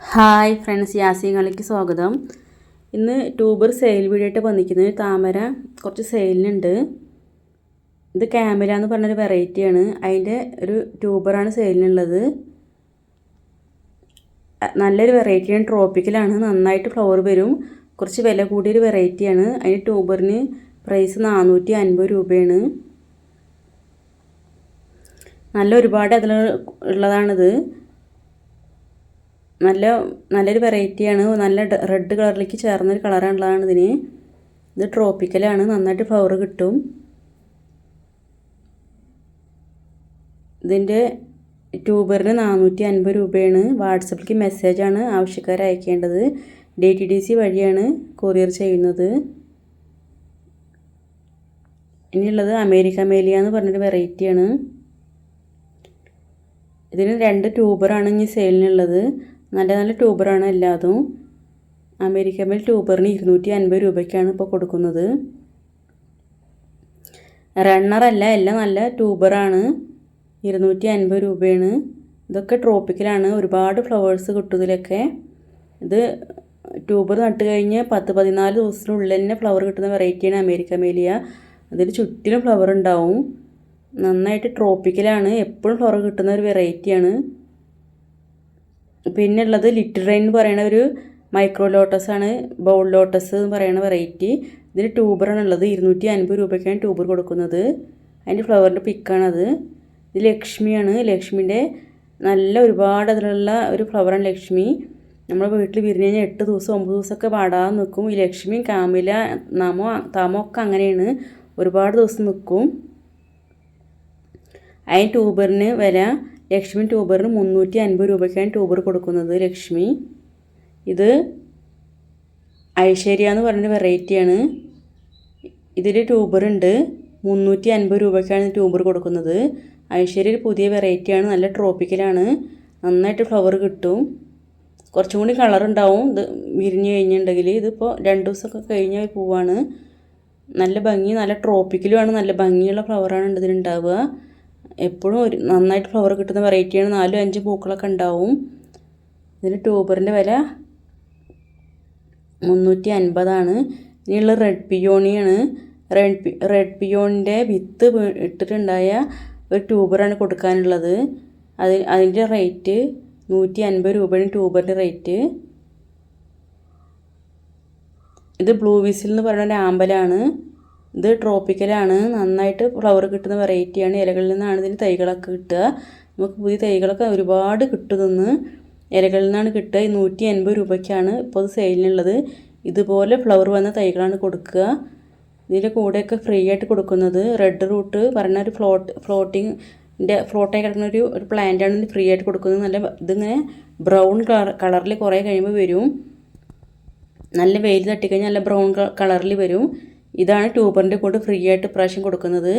Hi friends യാസിങ്ങളിലേക്ക് സ്വാഗതം. ഇന്ന് tuber sale video ആയിട്ട് വന്നിരിക്കുന്നത് താമര കുറച്ച് സെയിലിനുണ്ട് ഇത് ക്യാമര എന്ന് പറഞ്ഞൊരു വെറൈറ്റിയാണ് അതിന്റെ ഒരു ട്യൂബറാണ് സെയിലിനുള്ളത് നല്ലൊരു വെറൈറ്റിയാണ് ട്രോപ്പിക്കലാണ് നന്നായിട്ട് ഫ്ലവർ വരും. കുറച്ച് വില കൂടിയൊരു വെറൈറ്റിയാണ് അതിന് ട്യൂബറിന് പ്രൈസ് നാനൂറ്റി അൻപത് രൂപയാണ്. നല്ല ഒരുപാട് അതിൽ ഉള്ളതാണിത്. നല്ല നല്ലൊരു വെറൈറ്റിയാണ്. നല്ല റെഡ് കളറിലേക്ക് ചേർന്നൊരു കളറാണുള്ളതാണ് ഇതിന്. ഇത് ട്രോപ്പിക്കലാണ്. നന്നായിട്ട് ഫ്ലവർ കിട്ടും. ഇതിന്റെ ട്യൂബറിന് നാനൂറ്റി അൻപത് രൂപയാണ്. വാട്സപ്പിലേക്ക് മെസ്സേജാണ് ആവശ്യക്കാർ അയക്കേണ്ടത്. ഡി ടി ഡി സി വഴിയാണ് കൊറിയർ ചെയ്യുന്നത്. ഇനിയുള്ളത് അമേരിക്ക മേലിയ എന്ന് പറഞ്ഞൊരു വെറൈറ്റിയാണ്. ഇതിന് രണ്ട് ട്യൂബറാണ് ഇനി സെയിലിനുള്ളത്. നല്ല നല്ല ട്യൂബറാണ് എല്ലാതും. അമേരിക്കൻ മേൽ ട്യൂബറിന് ഇരുന്നൂറ്റി അൻപത് രൂപയ്ക്കാണ് ഇപ്പോൾ കൊടുക്കുന്നത്. റണ്ണറല്ല എല്ലാം നല്ല ട്യൂബറാണ്. ഇരുന്നൂറ്റി അൻപത് രൂപയാണ്. ഇതൊക്കെ ട്രോപ്പിക്കലാണ്. ഒരുപാട് ഫ്ലവേഴ്സ് കിട്ടും ഇതിലൊക്കെ. ഇത് ട്യൂബർ നട്ട് കഴിഞ്ഞ് പത്ത് പതിനാല് ദിവസത്തിനുള്ളിൽ തന്നെ ഫ്ലവർ കിട്ടുന്ന വെറൈറ്റിയാണ് അമേരിക്ക മേലിയ അതിൽ ചുറ്റിലും ഫ്ലവർ ഉണ്ടാവും. നന്നായിട്ട് ട്രോപ്പിക്കലാണ്. എപ്പോഴും ഫ്ലവർ കിട്ടുന്ന ഒരു വെറൈറ്റിയാണ്. പിന്നെ ഉള്ളത് ലിറ്റിൽ റെയിൻ എന്ന് പറയുന്ന ഒരു മൈക്രോ ലോട്ടസ് ആണ്. ബൗൾ ലോട്ടസ് എന്ന് പറയുന്ന വെറൈറ്റി ഇതിന് ട്യൂബറാണ് ഉള്ളത്. ഇരുന്നൂറ്റി അൻപത് രൂപയ്ക്കാണ് ട്യൂബർ കൊടുക്കുന്നത്. അതിന്റെ ഫ്ലവറിന്റെ പിക്കാണത് ഇത് ലക്ഷ്മിയാണ് ലക്ഷ്മിന്റെ നല്ല ഒരുപാട് അതിലുള്ള ഒരു ഫ്ലവറാണ് ലക്ഷ്മി. നമ്മുടെ വീട്ടിൽ വിരിഞ്ഞ് കഴിഞ്ഞാൽ എട്ട് ദിവസം ഒമ്പത് ദിവസമൊക്കെ പാടാതെ നിൽക്കും. ഈ ലക്ഷ്മി കാമില നമോ തമോ ഒക്കെ അങ്ങനെയാണ്. ഒരുപാട് ദിവസം നിൽക്കും. അതിന് ട്യൂബറിന് വില ലക്ഷ്മി ട്യൂബറിന് മുന്നൂറ്റി അൻപത് രൂപയ്ക്കാണ് ട്യൂബർ കൊടുക്കുന്നത് ലക്ഷ്മി. ഇത് ഐശ്വര്യ എന്ന് പറഞ്ഞ വെറൈറ്റിയാണ്. ഇതിൽ ട്യൂബർ ഉണ്ട് മുന്നൂറ്റി അൻപത് രൂപയ്ക്കാണ് ട്യൂബർ കൊടുക്കുന്നത്. ഐശ്വര്യ ഒരു പുതിയ വെറൈറ്റിയാണ് നല്ല ട്രോപ്പിക്കലാണ്. നന്നായിട്ട് ഫ്ലവർ കിട്ടും. കുറച്ചും കൂടി കളർ ഉണ്ടാവും ഇത് വിരിഞ്ഞ് കഴിഞ്ഞിട്ടുണ്ടെങ്കിൽ ഇതിപ്പോൾ രണ്ട് ദിവസമൊക്കെ കഴിഞ്ഞ പോവാണ്. നല്ല ഭംഗി നല്ല ട്രോപ്പിക്കലുമാണ് നല്ല ഭംഗിയുള്ള ഫ്ലവറാണ് ഇതിനുണ്ടാവുക എപ്പോഴും ഒരു നന്നായിട്ട് ഫ്ലവർ കിട്ടുന്ന വെറൈറ്റിയാണ് നാലും അഞ്ച് പൂക്കളൊക്കെ ഉണ്ടാവും. ഇതിന് ട്യൂബറിന്റെ വില മുന്നൂറ്റി അൻപതാണ് ഇനിയുള്ള റെഡ് പിയോണിയാണ് റെഡ് പി റെഡ് പിയോണിന്റെ വിത്ത് ഇട്ടിട്ടുണ്ടായ ഒരു ട്യൂബറാണ് കൊടുക്കാനുള്ളത്. അത് അതിന്റെ റേറ്റ് നൂറ്റി അൻപത് രൂപയാണ് ട്യൂബറിന്റെ റേറ്റ് ഇത് ബ്ലൂ വിസിൽ എന്ന് പറയുന്ന ഒരു ആമ്പലാണ് ഇത് ട്രോപ്പിക്കലാണ് നന്നായിട്ട് ഫ്ലവർ കിട്ടുന്ന വെറൈറ്റിയാണ് ഇലകളിൽ നിന്നാണ് ഇതിന് തൈകളൊക്കെ കിട്ടുക. നമുക്ക് പുതിയ തൈകളൊക്കെ ഒരുപാട് കിട്ടുമെന്ന് ഇലകളിൽ നിന്നാണ് കിട്ടുക. ഈ നൂറ്റി എൺപത് രൂപയ്ക്കാണ് ഇപ്പോൾ അത് സെയിലിനുള്ളത് ഇതുപോലെ ഫ്ലവർ വന്ന തൈകളാണ് കൊടുക്കുക. ഇതിന്റെ കൂടെയൊക്കെ ഫ്രീ ആയിട്ട് കൊടുക്കുന്നത്. റെഡ് റൂട്ട് പറഞ്ഞ ഒരു ഫ്ലോട്ട് ഫ്ലോട്ടിങ്ങിന്റെ ഫ്ലോട്ടായി കിടക്കുന്ന ഒരു ഒരു പ്ലാന്റാണ് ഇത് ഫ്രീ ആയിട്ട് കൊടുക്കുന്നത്. നല്ല ഇതിങ്ങനെ ബ്രൗൺ കളർ കളറിൽ കുറേ കഴിയുമ്പോൾ വരും. നല്ല വെയിൽ തട്ടിക്കഴിഞ്ഞാൽ നല്ല ബ്രൗൺ കളറിൽ വരും. ഇതാണ് ട്യൂബറിന്റെ കൂടെ ഫ്രീ ആയിട്ട് പ്രാവശ്യം കൊടുക്കുന്നത്.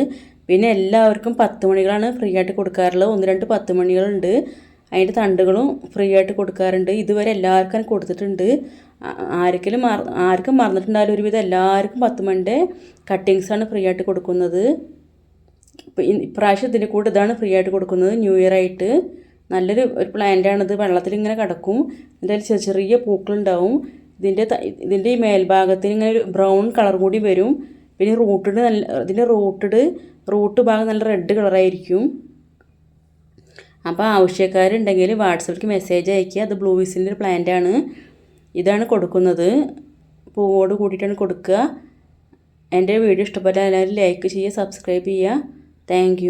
പിന്നെ എല്ലാവർക്കും പത്ത് മണികളാണ് ഫ്രീ ആയിട്ട് കൊടുക്കാറുള്ളത്. ഒന്ന് രണ്ട് പത്ത് മണികളുണ്ട്. അതിന്റെ തണ്ടുകളും ഫ്രീ ആയിട്ട് കൊടുക്കാറുണ്ട്. ഇതുവരെ എല്ലാവർക്കും കൊടുത്തിട്ടുണ്ട്. ആർക്കെങ്കിലും മറ ആർക്കും മറന്നിട്ടുണ്ടായാലും ഒരുവിധം എല്ലാവർക്കും പത്ത് മണിന്റെ കട്ടിങ്സാണ് ഫ്രീ ആയിട്ട് കൊടുക്കുന്നത്. ഇപ്രാവശ്യം ഇതിന്റെ കൂടെ ഇതാണ് ഫ്രീ ആയിട്ട് കൊടുക്കുന്നത്. ന്യൂ ഇയർ ആയിട്ട് നല്ലൊരു ഒരു പ്ലാന്റാണിത് വെള്ളത്തിൽ ഇങ്ങനെ കിടക്കും. എന്തായാലും ചെറിയ ചെറിയ പൂക്കളുണ്ടാവും. ഇതിന്റെ ഇതിന്റെ ഈ മേൽഭാഗത്തിന് ഇങ്ങനെ ഒരു ബ്രൗൺ കളർ കൂടി വരും. പിന്നെ റൂട്ടിൽ നല്ല ഇതിന്റെ റൂട്ടിഡ് റൂട്ട് ഭാഗം നല്ല റെഡ് കളറായിരിക്കും അപ്പോൾ ആവശ്യക്കാരുണ്ടെങ്കിൽ വാട്സപ്പിലേക്ക് മെസ്സേജ് അയക്കുക അത് ബ്ലൂ വിസിലിന്റെ ഒരു ആണ്. ഇതാണ് കൊടുക്കുന്നത്. പൂവോട് കൂടിയിട്ടാണ് കൊടുക്കുക. എന്റെ വീഡിയോ ഇഷ്ടപ്പെട്ടാൽ എല്ലാവരും ലൈക്ക് ചെയ്യുക സബ്സ്ക്രൈബ് ചെയ്യുക. താങ്ക്